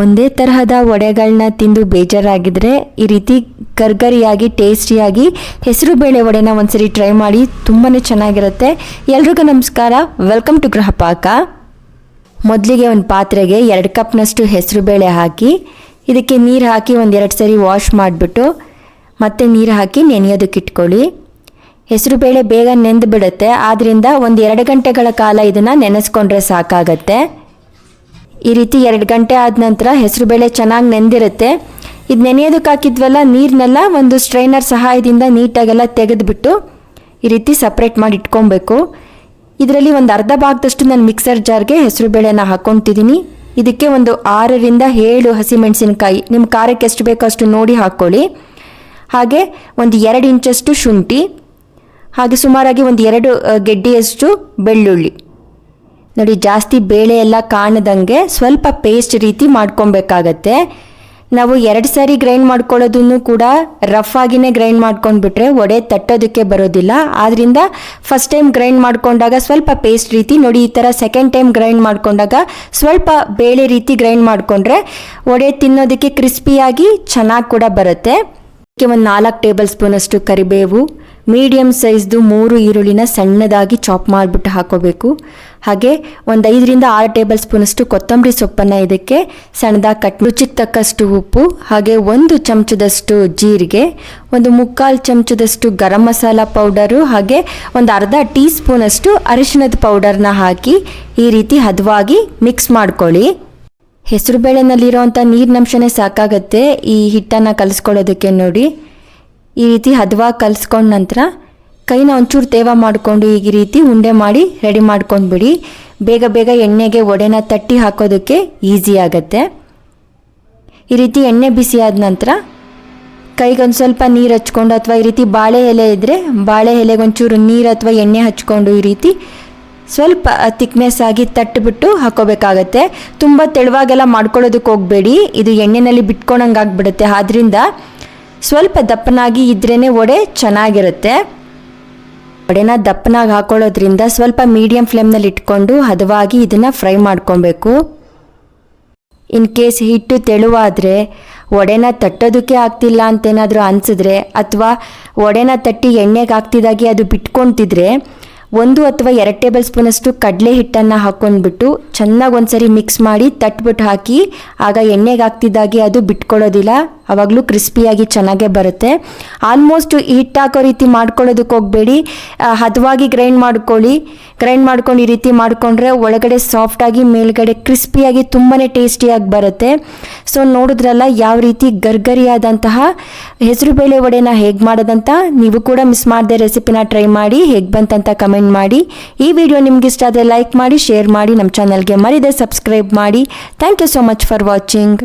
ಒಂದೇ ತರಹದ ವಡೆಗಳನ್ನ ತಿಂದು ಬೇಜಾರಾಗಿದ್ರೆ ಈ ರೀತಿ ಗರ್ಗರಿಯಾಗಿ, ಟೇಸ್ಟಿಯಾಗಿ ಹೆಸರುಬೇಳೆ ವಡೆನ ಒಂದ್ಸರಿ ಟ್ರೈ ಮಾಡಿ ತುಂಬಾ ಚೆನ್ನಾಗಿರುತ್ತೆ. ಎಲ್ರಿಗೂ ನಮಸ್ಕಾರ. Welcome to Grihapaka. ಮೊದಲಿಗೆ ಒಂದು ಪಾತ್ರೆಗೆ ಎರಡು ಕಪ್ನಷ್ಟು ಹೆಸರುಬೇಳೆ ಹಾಕಿ, ಇದಕ್ಕೆ ನೀರು ಹಾಕಿ ಒಂದೆರಡು ಸರಿ ವಾಶ್ ಮಾಡಿಬಿಟ್ಟು, ಮತ್ತೆ ನೀರು ಹಾಕಿ ನೆನೆಯೋದಕ್ಕೆ ಇಟ್ಕೊಳ್ಳಿ. ಹೆಸರುಬೇಳೆ ಬೇಗ ನೆಂದು ಬಿಡುತ್ತೆ ಆದ್ದರಿಂದ ಒಂದು ಎರಡು ಗಂಟೆಗಳ ಕಾಲ ಇದನ್ನು ನೆನೆಸ್ಕೊಂಡ್ರೆ ಸಾಕಾಗತ್ತೆ. ಈ ರೀತಿ ಎರಡು ಗಂಟೆ ಆದ ನಂತರ ಹೆಸರುಬೇಳೆ ಚೆನ್ನಾಗಿ ನೆಂದಿರುತ್ತೆ. ಇದು ನೆನೆಯೋದಕ್ಕೆ ಹಾಕಿದ್ವಲ್ಲ ನೀರನ್ನೆಲ್ಲ ಒಂದು ಸ್ಟ್ರೈನರ್ ಸಹಾಯದಿಂದ ನೀಟಾಗೆಲ್ಲ ತೆಗೆದುಬಿಟ್ಟು ಈ ರೀತಿ ಸಪ್ರೇಟ್ ಮಾಡಿ ಇಟ್ಕೊಬೇಕು. ಇದರಲ್ಲಿ ಒಂದು ಅರ್ಧ ಭಾಗದಷ್ಟು ನಾನು ಮಿಕ್ಸರ್ ಜಾರ್ಗೆ ಹೆಸರು ಬೇಳೆನ ಹಾಕ್ಕೊತಿದ್ದೀನಿ ಇದಕ್ಕೆ ಒಂದು ಆರರಿಂದ ಏಳು ಹಸಿಮೆಣಸಿನಕಾಯಿ. ನಿಮ್ಮ ಖಾರಕ್ಕೆ ಎಷ್ಟು ಬೇಕೋ ಅಷ್ಟು ನೋಡಿ ಹಾಕ್ಕೊಳ್ಳಿ ಹಾಗೆ ಒಂದು ಎರಡು ಇಂಚಷ್ಟು ಶುಂಠಿ. ಹಾಗೆ ಸುಮಾರಾಗಿ ಒಂದು ಎರಡು ಗೆಡ್ಡೆಯಷ್ಟು ಬೆಳ್ಳುಳ್ಳಿ. ನೋಡಿ, ಜಾಸ್ತಿ ಬೇಳೆ ಎಲ್ಲ ಕಾಣದಂಗೆ ಸ್ವಲ್ಪ ಪೇಸ್ಟ್ ರೀತಿ ಮಾಡ್ಕೊಬೇಕಾಗತ್ತೆ. ನಾವು ಎರಡು ಸಾರಿ ಗ್ರೈಂಡ್ ಮಾಡ್ಕೊಳ್ಳೋದನ್ನು ಕೂಡ ರಫ್ ಆಗಿನೇ ಗ್ರೈಂಡ್ ಮಾಡ್ಕೊಂಡ್ಬಿಟ್ರೆ ವಡೆ ತಟ್ಟೋದಕ್ಕೆ ಬರೋದಿಲ್ಲ. ಆದ್ದರಿಂದ ಫಸ್ಟ್ ಟೈಮ್ ಗ್ರೈಂಡ್ ಮಾಡ್ಕೊಂಡಾಗ ಸ್ವಲ್ಪ ಪೇಸ್ಟ್ ರೀತಿ ನೋಡಿ, ಈ ಥರ ಸೆಕೆಂಡ್ ಟೈಮ್ ಗ್ರೈಂಡ್ ಮಾಡ್ಕೊಂಡಾಗ ಸ್ವಲ್ಪ ಬೇಳೆ ರೀತಿ ಗ್ರೈಂಡ್ ಮಾಡಿಕೊಂಡ್ರೆ ವಡೆ ತಿನ್ನೋದಕ್ಕೆ ಕ್ರಿಸ್ಪಿಯಾಗಿ ಚೆನ್ನಾಗಿ ಕೂಡ ಬರುತ್ತೆ. ಇದಕ್ಕೆ ಒಂದು ನಾಲ್ಕು ಟೇಬಲ್ ಸ್ಪೂನಷ್ಟು ಕರಿಬೇವು ಮೀಡಿಯಮ್ ಸೈಜ್ದು ಮೂರು ಈರುಳ್ಳಿನ ಸಣ್ಣದಾಗಿ ಚಾಪ್ ಮಾಡಿಬಿಟ್ಟು ಹಾಕೋಬೇಕು. ಹಾಗೆ ಒಂದು ಐದರಿಂದ ಆರು ಟೇಬಲ್ ಸ್ಪೂನಷ್ಟು ಕೊತ್ತಂಬರಿ ಸೊಪ್ಪನ್ನು ಇದಕ್ಕೆ ಸಣ್ಣದಾಗಿ ಕಟ್ ರುಚಿಗೆ ತಕ್ಕಷ್ಟು ಉಪ್ಪು, ಹಾಗೆ ಒಂದು ಚಮಚದಷ್ಟು ಜೀರಿಗೆ, ಒಂದು ಮುಕ್ಕಾಲು ಚಮಚದಷ್ಟು ಗರಂ ಮಸಾಲ ಪೌಡರು, ಹಾಗೆ ಒಂದು ಅರ್ಧ ಟೀ ಸ್ಪೂನಷ್ಟು ಅರಿಶಿಣದ ಪೌಡರ್ನ ಹಾಕಿ ಈ ರೀತಿ ಹದವಾಗಿ ಮಿಕ್ಸ್ ಮಾಡ್ಕೊಳ್ಳಿ. ಹೆಸರುಬೇಳೆನಲ್ಲಿರೋವಂಥ ನೀರಿನಂಶನೇ ಸಾಕಾಗತ್ತೆ. ಈ ಹಿಟ್ಟನ್ನು ಕಲಿಸ್ಕೊಳ್ಳೋದಕ್ಕೆ ನೋಡಿ. ಈ ರೀತಿ ಹದವಾಗಿ ಕಲಿಸ್ಕೊಂಡ ನಂತರ ಕೈನ ಒಂಚೂರು ತೇವ ಮಾಡಿಕೊಂಡು ಈ ರೀತಿ ಉಂಡೆ ಮಾಡಿ ರೆಡಿ ಮಾಡ್ಕೊಂಡ್ಬಿಡಿ. ಬೇಗ ಬೇಗ ಎಣ್ಣೆಗೆ ಒಡೆನ ತಟ್ಟಿ ಹಾಕೋದಕ್ಕೆ ಈಸಿ ಆಗುತ್ತೆ. ಈ ರೀತಿ ಎಣ್ಣೆ ಬಿಸಿ ಆದ ನಂತರ ಕೈಗೊಂದು ಸ್ವಲ್ಪ ನೀರು ಹಚ್ಕೊಂಡು ಅಥವಾ ಈ ರೀತಿ ಬಾಳೆ ಎಲೆ ಇದ್ದರೆ ಬಾಳೆ ಎಲೆಗೆ ಒಂಚೂರು ನೀರು ಅಥವಾ ಎಣ್ಣೆ ಹಚ್ಕೊಂಡು ಈ ರೀತಿ ಸ್ವಲ್ಪ ತಿಕ್ನೆಸ್ ಆಗಿ ತಟ್ಟಿಬಿಟ್ಟು ಹಾಕೋಬೇಕಾಗತ್ತೆ. ತುಂಬ ತೆಳುವಾಗೆಲ್ಲ ಮಾಡ್ಕೊಳ್ಳೋದಕ್ಕೆ ಹೋಗಬೇಡಿ. ಇದು ಎಣ್ಣೆನಲ್ಲಿ ಬಿಟ್ಕೊಳಂಗೆ ಆಗಿಬಿಡುತ್ತೆ. ಆದ್ರಿಂದ ಸ್ವಲ್ಪ ದಪ್ಪನಾಗಿ ಇದ್ರೇ ವಡೆ ಚೆನ್ನಾಗಿರುತ್ತೆ. ವಡೆನ ದಪ್ಪನಾಗಿ ಹಾಕೊಳ್ಳೋದ್ರಿಂದ ಸ್ವಲ್ಪ ಮೀಡಿಯಂ ಫ್ಲೇಮ್ನಲ್ಲಿ ಇಟ್ಕೊಂಡು ಹದವಾಗಿ ಇದನ್ನು ಫ್ರೈ ಮಾಡ್ಕೊಬೇಕು. ಇನ್ ಕೇಸ್ ಹಿಟ್ಟು ತೆಳುವಾದರೆ, ವಡೆನ ತಟ್ಟೋದಕ್ಕೆ ಆಗ್ತಿಲ್ಲ ಅಂತೇನಾದರೂ ಅನಿಸಿದ್ರೆ, ಅಥವಾ ವಡೆನ ತಟ್ಟಿ ಎಣ್ಣೆಗೆ ಹಾಕ್ತಿದ್ದಾಗೆ ಅದು ಬಿಟ್ಕೊತಿದ್ರೆ ಒಂದು ಅಥವಾ ಎರಡು ಟೇಬಲ್ ಸ್ಪೂನಷ್ಟು ಕಡಲೆ ಹಿಟ್ಟನ್ನು ಹಾಕೊಂಡ್ಬಿಟ್ಟು ಚೆನ್ನಾಗಿ ಒಂದ್ಸರಿ ಮಿಕ್ಸ್ ಮಾಡಿ ತಟ್ಬಿಟ್ಟು ಹಾಕಿ, ಆಗ ಎಣ್ಣೆಗೆ ಹಾಕ್ತಿದ್ದಾಗೆ ಅದು ಬಿಟ್ಕೊಳ್ಳೋದಿಲ್ಲ. ಅವಾಗಲೂ ಕ್ರಿಸ್ಪಿಯಾಗಿ ಚೆನ್ನಾಗೇ ಬರುತ್ತೆ. ಆಲ್ಮೋಸ್ಟ್ ಹಿಟ್ಟು ಹಾಕೋ ರೀತಿ ಮಾಡ್ಕೊಳ್ಳೋದಕ್ಕೆ ಹೋಗಬೇಡಿ. ಹದವಾಗಿ ಗ್ರೈಂಡ್ ಮಾಡ್ಕೊಳ್ಳಿ. ಗ್ರೈಂಡ್ ಮಾಡ್ಕೊಂಡು ಈ ರೀತಿ ಮಾಡಿಕೊಂಡ್ರೆ ಒಳಗಡೆ ಸಾಫ್ಟಾಗಿ, ಮೇಲ್ಗಡೆ ಕ್ರಿಸ್ಪಿಯಾಗಿ ತುಂಬಾ ಟೇಸ್ಟಿಯಾಗಿ ಬರುತ್ತೆ. ಸೊ ನೋಡಿದ್ರಲ್ಲ ಯಾವ ರೀತಿ ಗರ್ಗರಿಯಾದಂತಹ ಹೆಸರುಬೇಳೆ ವಡೆನ ಹೇಗೆ ಮಾಡೋದಂತ ನೀವು ಕೂಡ ಮಿಸ್ ಮಾಡದೆ ರೆಸಿಪಿನ ಟ್ರೈ ಮಾಡಿ ಹೇಗೆ ಬಂತಂತ ಕಮೆಂಟ್ ಮಾಡಿ. ಈ ವಿಡಿಯೋ ನಿಮ್ಗೆ ಇಷ್ಟ ಆದರೆ ಲೈಕ್ ಮಾಡಿ ಶೇರ್ ಮಾಡಿ ನಮ್ಮ ಚಾನಲ್ಗೆ ಮರಿದೆ ಸಬ್ಸ್ಕ್ರೈಬ್ ಮಾಡಿ. Thank you so much for watching